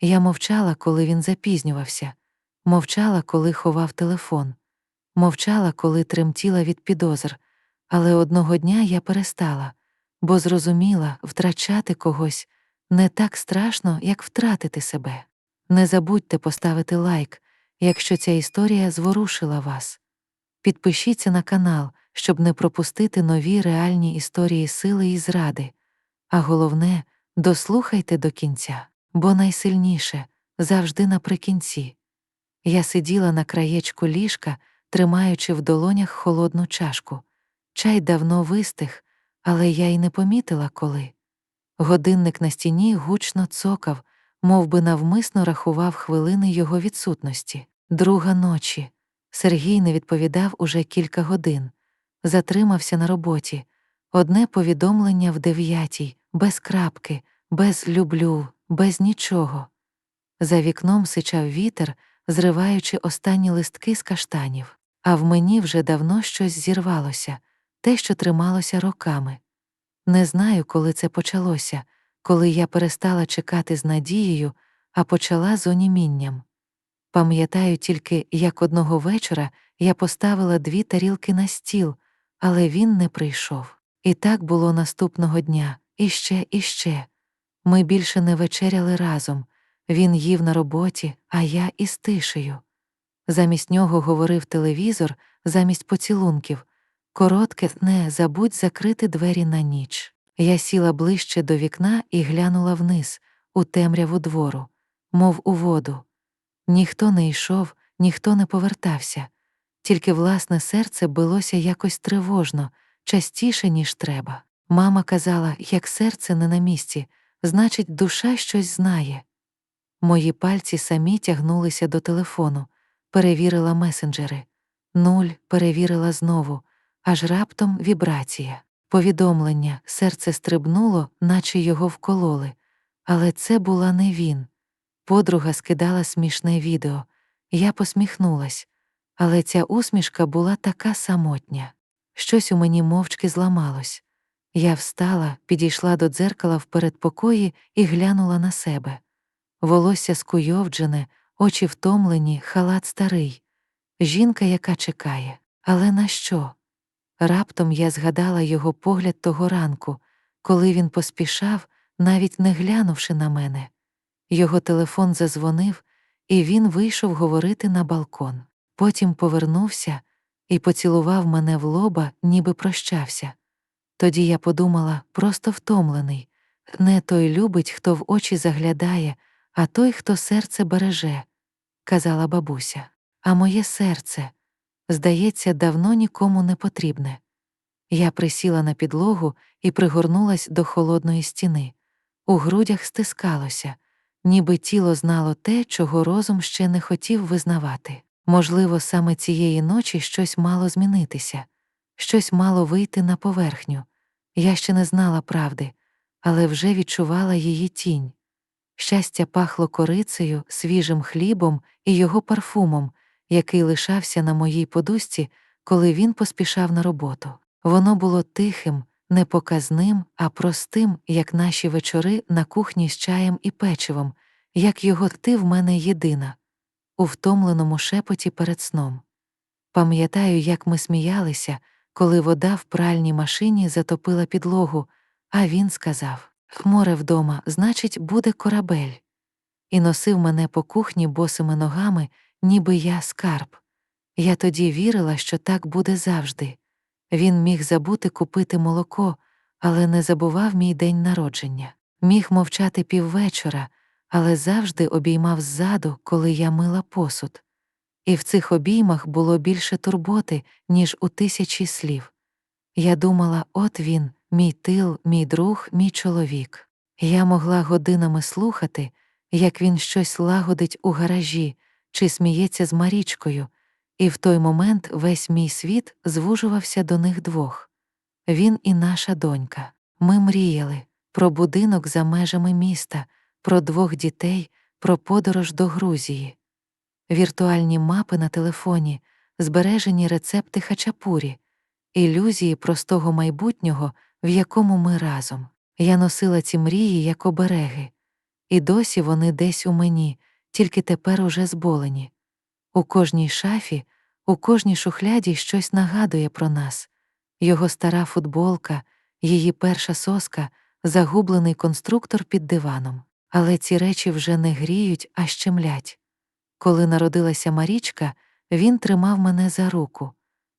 Я мовчала, коли він запізнювався, мовчала, коли ховав телефон, мовчала, коли тремтіла від підозр, але одного дня я перестала, бо зрозуміла, втрачати когось не так страшно, як втратити себе. Не забудьте поставити лайк, якщо ця історія зворушила вас. Підпишіться на канал, щоб не пропустити нові реальні історії сили і зради. А головне, дослухайте до кінця, бо найсильніше завжди наприкінці. Я сиділа на краєчку ліжка, тримаючи в долонях холодну чашку. Чай давно вистих, але я й не помітила коли. Годинник на стіні гучно цокав, мов би навмисно рахував хвилини його відсутності. Друга ночі. Сергій не відповідав уже кілька годин. Затримався на роботі. Одне повідомлення в дев'ятій, без крапки, без люблю, без нічого. За вікном сичав вітер, зриваючи останні листки з каштанів, а в мені вже давно щось зірвалося, те, що трималося роками. Не знаю, коли це почалося, коли я перестала чекати з надією, а почала з онімінням. Пам'ятаю тільки, як одного вечора я поставила дві тарілки на стіл, але він не прийшов. І так було наступного дня, іще, іще. Ми більше не вечеряли разом. Він їв на роботі, а я із тишею. Замість нього говорив телевізор, замість поцілунків. Коротке, не забудь закрити двері на ніч. Я сіла ближче до вікна і глянула вниз, у темряву двору, мов у воду. Ніхто не йшов, ніхто не повертався, тільки власне серце билося якось тривожно, частіше, ніж треба. Мама казала, як серце не на місці, значить, душа щось знає. Мої пальці самі тягнулися до телефону, перевірила месенджери. Нуль перевірила знову, аж раптом вібрація. Повідомлення, серце стрибнуло, наче його вкололи. Але це була не він. Подруга скидала смішне відео. Я посміхнулась, але ця усмішка була така самотня. Щось у мені мовчки зламалось. Я встала, підійшла до дзеркала в передпокої і глянула на себе. Волосся скуйовджене, очі втомлені, халат старий. Жінка, яка чекає. Але на що? Раптом я згадала його погляд того ранку, коли він поспішав, навіть не глянувши на мене. Його телефон зазвонив, і він вийшов говорити на балкон. Потім повернувся і поцілував мене в лоба, ніби прощався. Тоді я подумала, просто втомлений не той любить, хто в очі заглядає, а той, хто серце береже, казала бабуся. А моє серце, здається, давно нікому не потрібне. Я присіла на підлогу і пригорнулась до холодної стіни. У грудях стискалося, ніби тіло знало те, чого розум ще не хотів визнавати. Можливо, саме цієї ночі щось мало змінитися, щось мало вийти на поверхню. Я ще не знала правди, але вже відчувала її тінь. Щастя пахло корицею, свіжим хлібом і його парфумом, який лишався на моїй подусці, коли він поспішав на роботу. Воно було тихим, непоказним, а простим, як наші вечори на кухні з чаєм і печивом, як його ти в мене єдина, у втомленому шепоті перед сном. Пам'ятаю, як ми сміялися, коли вода в пральній машині затопила підлогу, а він сказав Море вдома, значить, буде корабель. І носив мене по кухні босими ногами, ніби я скарб. Я тоді вірила, що так буде завжди. Він міг забути купити молоко, але не забував мій день народження, міг мовчати піввечора, але завжди обіймав ззаду, коли я мила посуд. І в цих обіймах було більше турботи, ніж у тисячі слів. Я думала, от він, мій тил, мій друг, мій чоловік. Я могла годинами слухати, як він щось лагодить у гаражі чи сміється з Марічкою, і в той момент весь мій світ звужувався до них двох. Він і наша донька. Ми мріяли про будинок за межами міста, про двох дітей, про подорож до Грузії, віртуальні мапи на телефоні, збережені рецепти хачапурі, ілюзії простого майбутнього, в якому ми разом. Я носила ці мрії як обереги. і досі вони десь у мені, тільки тепер уже зболені. У кожній шафі, у кожній шухляді щось нагадує про нас його стара футболка, її перша соска, загублений конструктор під диваном. Але ці речі вже не гріють, а щемлять. Коли народилася Марічка, він тримав мене за руку.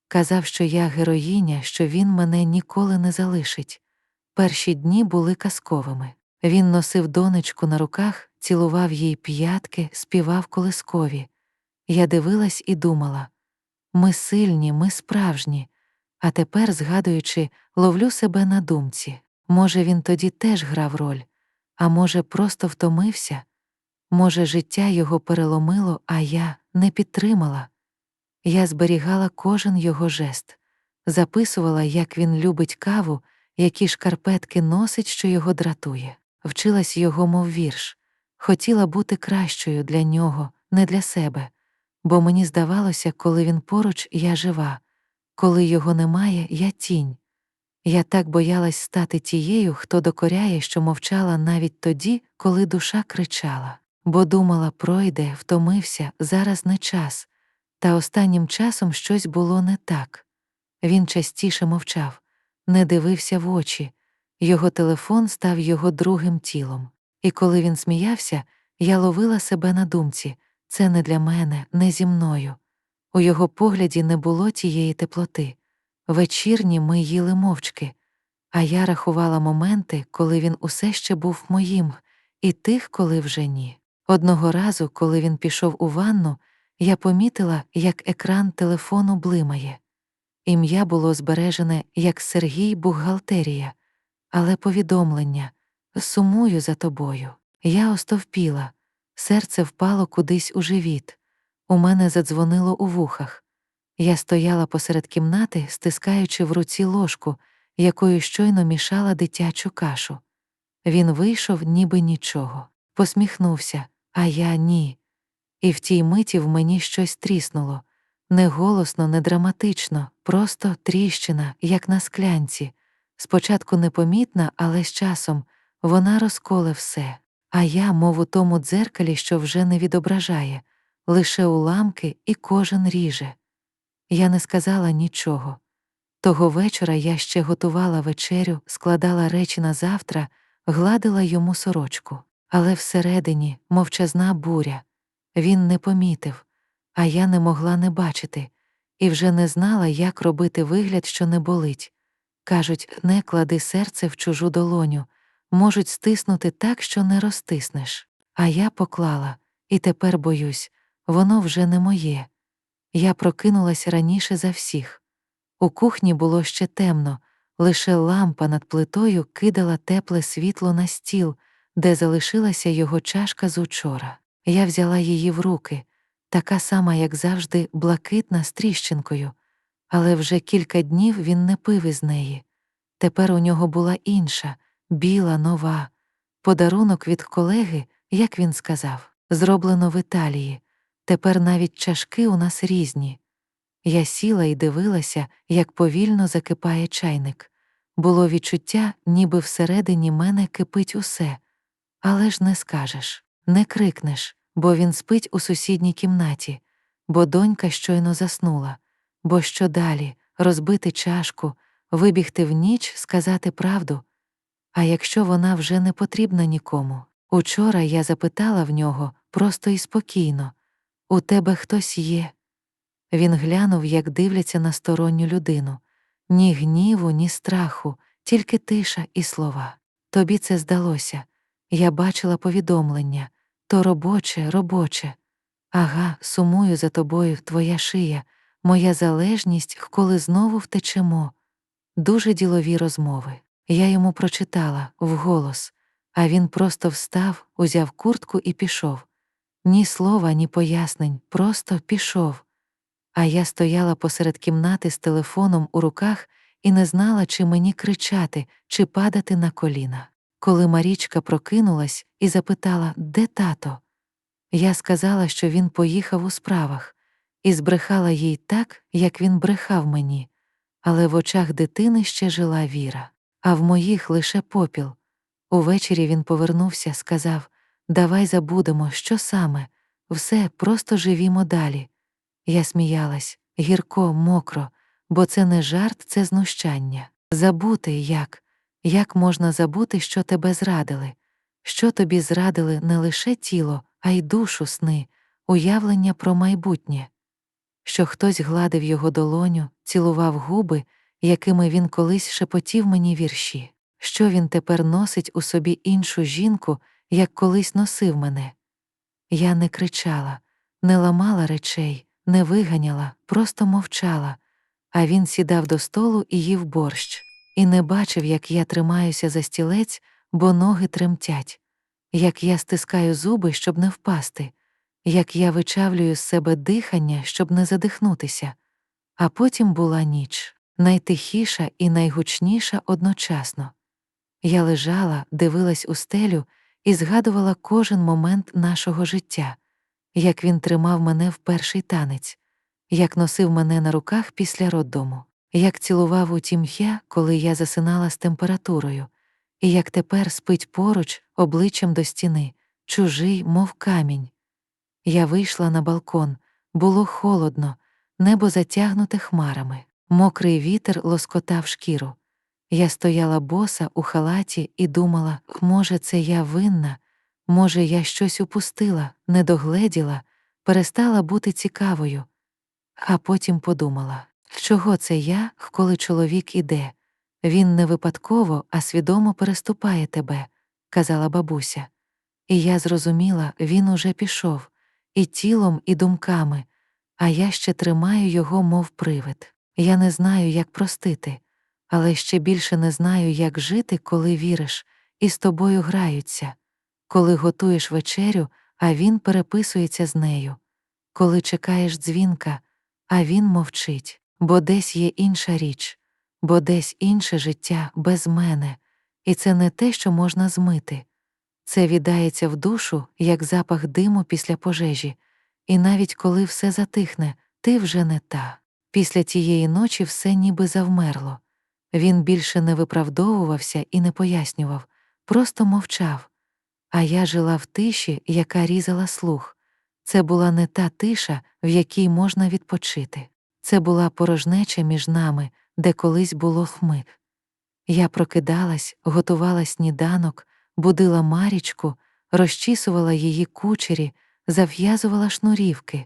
Казав, що я героїня, що він мене ніколи не залишить. Перші дні були казковими. Він носив донечку на руках, цілував їй п'ятки, співав колискові. Я дивилась і думала ми сильні, ми справжні, а тепер, згадуючи, ловлю себе на думці. Може, він тоді теж грав роль, а може, просто втомився, може, життя його переломило, а я не підтримала. Я зберігала кожен його жест, записувала, як він любить каву, які шкарпетки носить, що його дратує, вчилась його, мов вірш, хотіла бути кращою для нього, не для себе, бо мені здавалося, коли він поруч, я жива, коли його немає, я тінь. Я так боялась стати тією, хто докоряє, що мовчала навіть тоді, коли душа кричала, бо думала, пройде, втомився, зараз не час. Та останнім часом щось було не так. Він частіше мовчав, не дивився в очі, його телефон став його другим тілом. І коли він сміявся, я ловила себе на думці це не для мене, не зі мною. У його погляді не було тієї теплоти. Вечірні ми їли мовчки, а я рахувала моменти, коли він усе ще був моїм, і тих, коли вже ні. Одного разу, коли він пішов у ванну, я помітила, як екран телефону блимає. Ім'я було збережене як Сергій Бухгалтерія, але повідомлення сумую за тобою. Я остовпіла, серце впало кудись у живіт. У мене задзвонило у вухах. Я стояла посеред кімнати, стискаючи в руці ложку, якою щойно мішала дитячу кашу. Він вийшов, ніби нічого, посміхнувся, а я ні. І в тій миті в мені щось тріснуло не голосно, не драматично, просто тріщина, як на склянці. Спочатку непомітна, але з часом вона розколе все, а я, мов у тому дзеркалі, що вже не відображає, лише уламки і кожен ріже. Я не сказала нічого. Того вечора я ще готувала вечерю, складала речі на завтра, гладила йому сорочку, але всередині мовчазна буря. Він не помітив, а я не могла не бачити, і вже не знала, як робити вигляд, що не болить. Кажуть, не клади серце в чужу долоню, можуть стиснути так, що не розтиснеш. А я поклала, і тепер боюсь, воно вже не моє. Я прокинулась раніше за всіх. У кухні було ще темно, лише лампа над плитою кидала тепле світло на стіл, де залишилася його чашка з учора. Я взяла її в руки, така сама, як завжди, блакитна з тріщинкою, але вже кілька днів він не пив із неї. Тепер у нього була інша, біла, нова, подарунок від колеги, як він сказав, зроблено в Італії. Тепер навіть чашки у нас різні. Я сіла і дивилася, як повільно закипає чайник. Було відчуття, ніби всередині мене кипить усе, але ж не скажеш, не крикнеш, бо він спить у сусідній кімнаті, бо донька щойно заснула, бо що далі розбити чашку, вибігти в ніч, сказати правду. А якщо вона вже не потрібна нікому. Учора я запитала в нього просто і спокійно у тебе хтось є. Він глянув, як дивляться на сторонню людину ні гніву, ні страху, тільки тиша і слова. Тобі це здалося. Я бачила повідомлення то робоче, робоче. Ага, сумую за тобою, твоя шия, моя залежність, коли знову втечемо. Дуже ділові розмови. Я йому прочитала вголос, а він просто встав, узяв куртку і пішов. Ні слова, ні пояснень, просто пішов. А я стояла посеред кімнати з телефоном у руках і не знала, чи мені кричати, чи падати на коліна. Коли Марічка прокинулась і запитала, де тато, я сказала, що він поїхав у справах, і збрехала їй так, як він брехав мені, але в очах дитини ще жила віра, а в моїх лише попіл. Увечері він повернувся, сказав давай забудемо, що саме, все, просто живімо далі. Я сміялась гірко, мокро, бо це не жарт, це знущання. Забути як, як можна забути, що тебе зрадили, що тобі зрадили не лише тіло, а й душу сни, уявлення про майбутнє, що хтось гладив його долоню, цілував губи, якими він колись шепотів мені вірші, що він тепер носить у собі іншу жінку, як колись носив мене. Я не кричала, не ламала речей, не виганяла, просто мовчала, а він сідав до столу і їв борщ, і не бачив, як я тримаюся за стілець, бо ноги тремтять, як я стискаю зуби, щоб не впасти, як я вичавлюю з себе дихання, щоб не задихнутися. А потім була ніч, найтихіша і найгучніша одночасно. Я лежала, дивилась у стелю і згадувала кожен момент нашого життя, як він тримав мене в перший танець, як носив мене на руках після роддому, як цілував у тім'я, коли я засинала з температурою, і як тепер спить поруч, обличчям до стіни, чужий, мов камінь. Я вийшла на балкон, було холодно, небо затягнуте хмарами, мокрий вітер лоскотав шкіру. Я стояла боса у халаті і думала, може, це я винна, може, я щось упустила, не догледіла, перестала бути цікавою. А потім подумала, чого це я, коли чоловік іде? Він не випадково, а свідомо переступає тебе, казала бабуся. І я зрозуміла, він уже пішов, і тілом, і думками, а я ще тримаю його, мов привид. Я не знаю, як простити але ще більше не знаю, як жити, коли віриш, і з тобою граються, коли готуєш вечерю, а він переписується з нею, коли чекаєш дзвінка, а він мовчить, бо десь є інша річ, бо десь інше життя без мене, і це не те, що можна змити. Це віддається в душу, як запах диму після пожежі, і навіть коли все затихне, ти вже не та. Після тієї ночі все ніби завмерло. Він більше не виправдовувався і не пояснював, просто мовчав. А я жила в тиші, яка різала слух. Це була не та тиша, в якій можна відпочити. Це була порожнеча між нами, де колись було хмик. Я прокидалась, готувала сніданок, будила Марічку, розчісувала її кучері, зав'язувала шнурівки.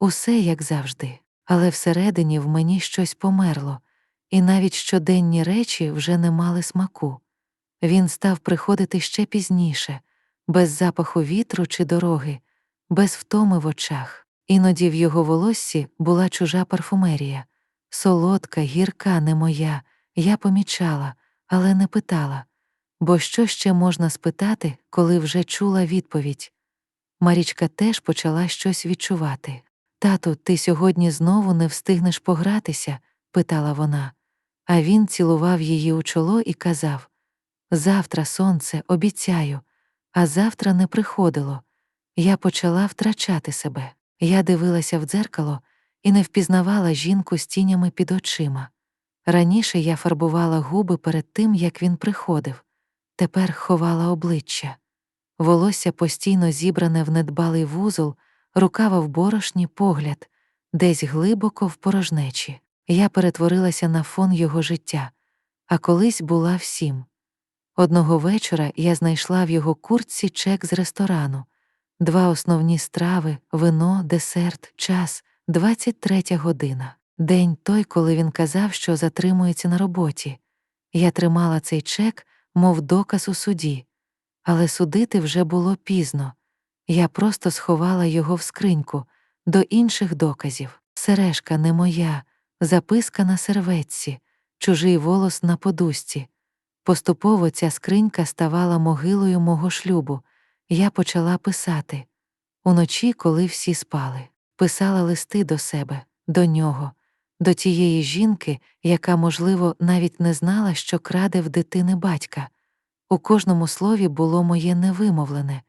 Усе як завжди, але всередині в мені щось померло і навіть щоденні речі вже не мали смаку. Він став приходити ще пізніше, без запаху вітру чи дороги, без втоми в очах. Іноді в його волоссі була чужа парфумерія, солодка, гірка, не моя, я помічала, але не питала. Бо що ще можна спитати, коли вже чула відповідь? Марічка теж почала щось відчувати. Тату, ти сьогодні знову не встигнеш погратися? питала вона, а він цілував її у чоло і казав Завтра, сонце, обіцяю, а завтра не приходило. Я почала втрачати себе. Я дивилася в дзеркало і не впізнавала жінку з тінями під очима. Раніше я фарбувала губи перед тим, як він приходив, тепер ховала обличчя. Волосся постійно зібране в недбалий вузол, рукава в борошні погляд, десь глибоко в порожнечі. Я перетворилася на фон його життя, а колись була всім. Одного вечора я знайшла в його куртці чек з ресторану, два основні страви, вино, десерт, час, 23 година. День той, коли він казав, що затримується на роботі. Я тримала цей чек, мов доказ у суді, але судити вже було пізно. Я просто сховала його в скриньку до інших доказів. Сережка не моя записка на серветці, чужий волос на подусці. Поступово ця скринька ставала могилою мого шлюбу. Я почала писати. Уночі, коли всі спали, писала листи до себе, до нього, до тієї жінки, яка, можливо, навіть не знала, що краде в дитини батька. У кожному слові було моє невимовлене.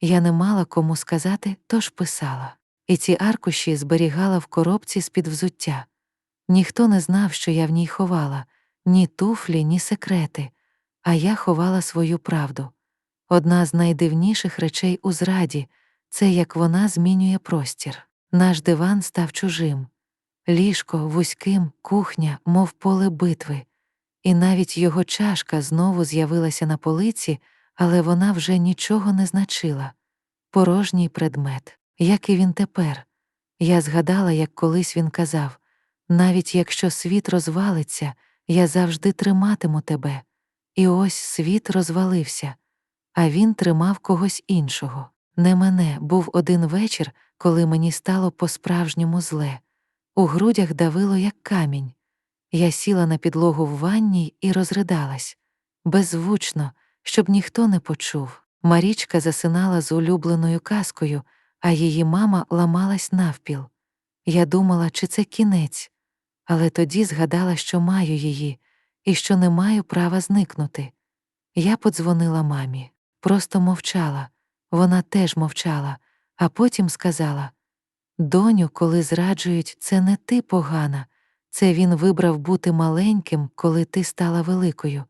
Я не мала кому сказати, тож писала. І ці аркуші зберігала в коробці з під взуття. Ніхто не знав, що я в ній ховала ні туфлі, ні секрети, а я ховала свою правду. Одна з найдивніших речей у зраді це як вона змінює простір. Наш диван став чужим, ліжко вузьким, кухня, мов поле битви, і навіть його чашка знову з'явилася на полиці, але вона вже нічого не значила. Порожній предмет, як і він тепер. Я згадала, як колись він казав навіть якщо світ розвалиться, я завжди триматиму тебе. І ось світ розвалився, а він тримав когось іншого. Не мене був один вечір, коли мені стало по-справжньому зле. У грудях давило, як камінь. Я сіла на підлогу в ванній і розридалась беззвучно, щоб ніхто не почув. Марічка засинала з улюбленою казкою, а її мама ламалась навпіл. Я думала, чи це кінець, але тоді згадала, що маю її і що не маю права зникнути. Я подзвонила мамі, просто мовчала, вона теж мовчала, а потім сказала Доню, коли зраджують, це не ти погана, це він вибрав бути маленьким, коли ти стала великою.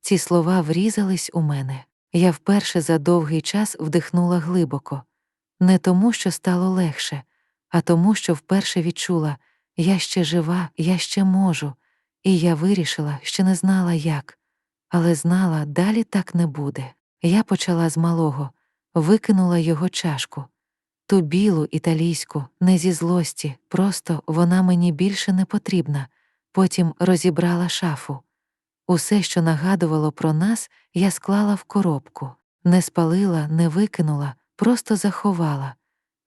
Ці слова врізались у мене. Я вперше за довгий час вдихнула глибоко, не тому, що стало легше, а тому, що вперше відчула я ще жива, я ще можу, і я вирішила, що не знала як, але знала, далі так не буде. Я почала з малого, викинула його чашку. Ту білу італійську, не зі злості, просто вона мені більше не потрібна, потім розібрала шафу. Усе, що нагадувало про нас, я склала в коробку, не спалила, не викинула, просто заховала,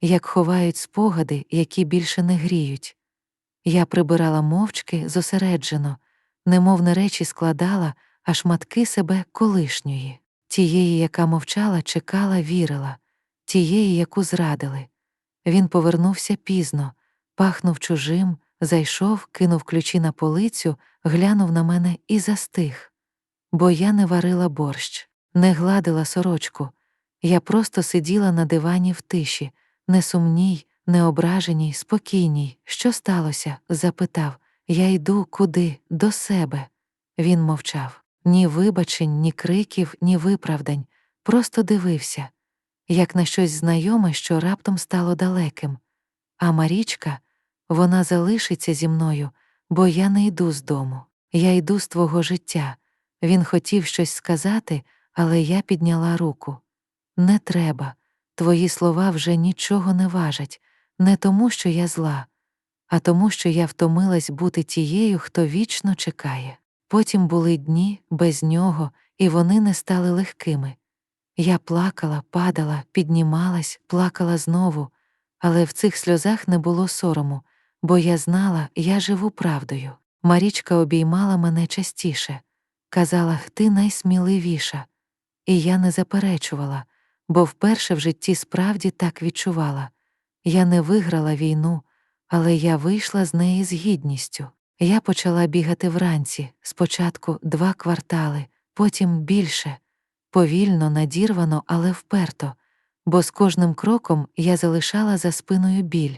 як ховають спогади, які більше не гріють. Я прибирала мовчки зосереджено, немовне речі складала, а шматки себе колишньої, тієї, яка мовчала, чекала, вірила, тієї, яку зрадили. Він повернувся пізно, пахнув чужим, зайшов, кинув ключі на полицю, глянув на мене і застиг. Бо я не варила борщ, не гладила сорочку. Я просто сиділа на дивані в тиші, не сумній, не ображеній, спокійній. Що сталося? запитав. Я йду куди? До себе. Він мовчав. Ні вибачень, ні криків, ні виправдань. Просто дивився, як на щось знайоме, що раптом стало далеким. А Марічка, вона залишиться зі мною, бо я не йду з дому. Я йду з твого життя. Він хотів щось сказати, але я підняла руку. Не треба. Твої слова вже нічого не важать, не тому, що я зла, а тому, що я втомилась бути тією, хто вічно чекає. Потім були дні без нього, і вони не стали легкими. Я плакала, падала, піднімалась, плакала знову, але в цих сльозах не було сорому, бо я знала, я живу правдою. Марічка обіймала мене частіше, казала, ти найсміливіша. І я не заперечувала, бо вперше в житті справді так відчувала. Я не виграла війну, але я вийшла з неї з гідністю. Я почала бігати вранці, спочатку два квартали, потім більше, повільно, надірвано, але вперто, бо з кожним кроком я залишала за спиною біль.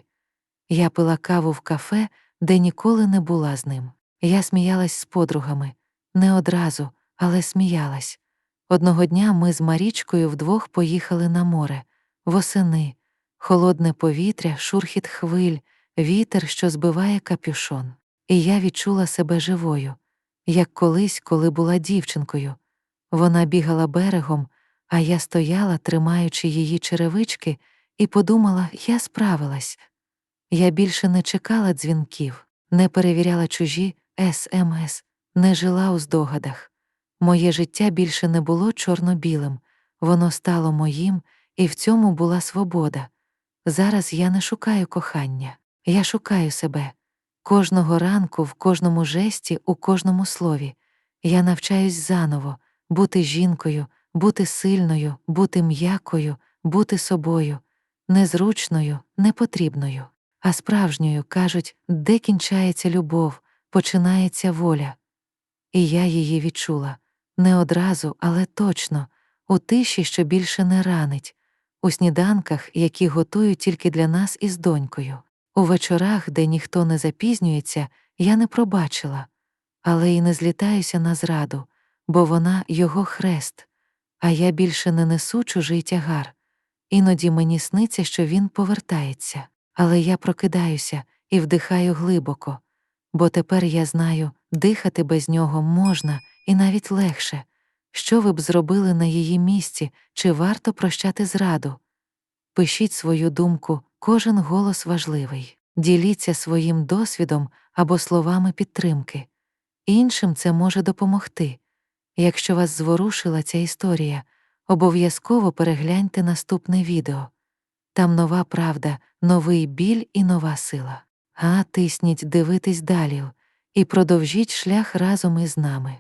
Я пила каву в кафе, де ніколи не була з ним. Я сміялась з подругами, не одразу, але сміялась. Одного дня ми з Марічкою вдвох поїхали на море, восени, холодне повітря, шурхіт хвиль, вітер, що збиває капюшон. І я відчула себе живою, як колись, коли була дівчинкою. Вона бігала берегом, а я стояла, тримаючи її черевички, і подумала, я справилась. Я більше не чекала дзвінків, не перевіряла чужі СМС, не жила у здогадах. Моє життя більше не було чорно-білим, воно стало моїм, і в цьому була свобода. Зараз я не шукаю кохання, я шукаю себе. Кожного ранку, в кожному жесті, у кожному слові. Я навчаюсь заново бути жінкою, бути сильною, бути м'якою, бути собою, незручною, непотрібною, а справжньою кажуть, де кінчається любов, починається воля. І я її відчула не одразу, але точно, у тиші, що більше не ранить, у сніданках, які готую тільки для нас із донькою. У вечорах, де ніхто не запізнюється, я не пробачила, але й не злітаюся на зраду, бо вона його хрест, а я більше не несу чужий тягар. Іноді мені сниться, що він повертається, але я прокидаюся і вдихаю глибоко, бо тепер я знаю, дихати без нього можна і навіть легше. Що ви б зробили на її місці, чи варто прощати зраду? Пишіть свою думку, кожен голос важливий. Діліться своїм досвідом або словами підтримки. Іншим це може допомогти. Якщо вас зворушила ця історія, обов'язково перегляньте наступне відео. Там нова правда, новий біль і нова сила. А тисніть дивитись далі і продовжіть шлях разом із нами.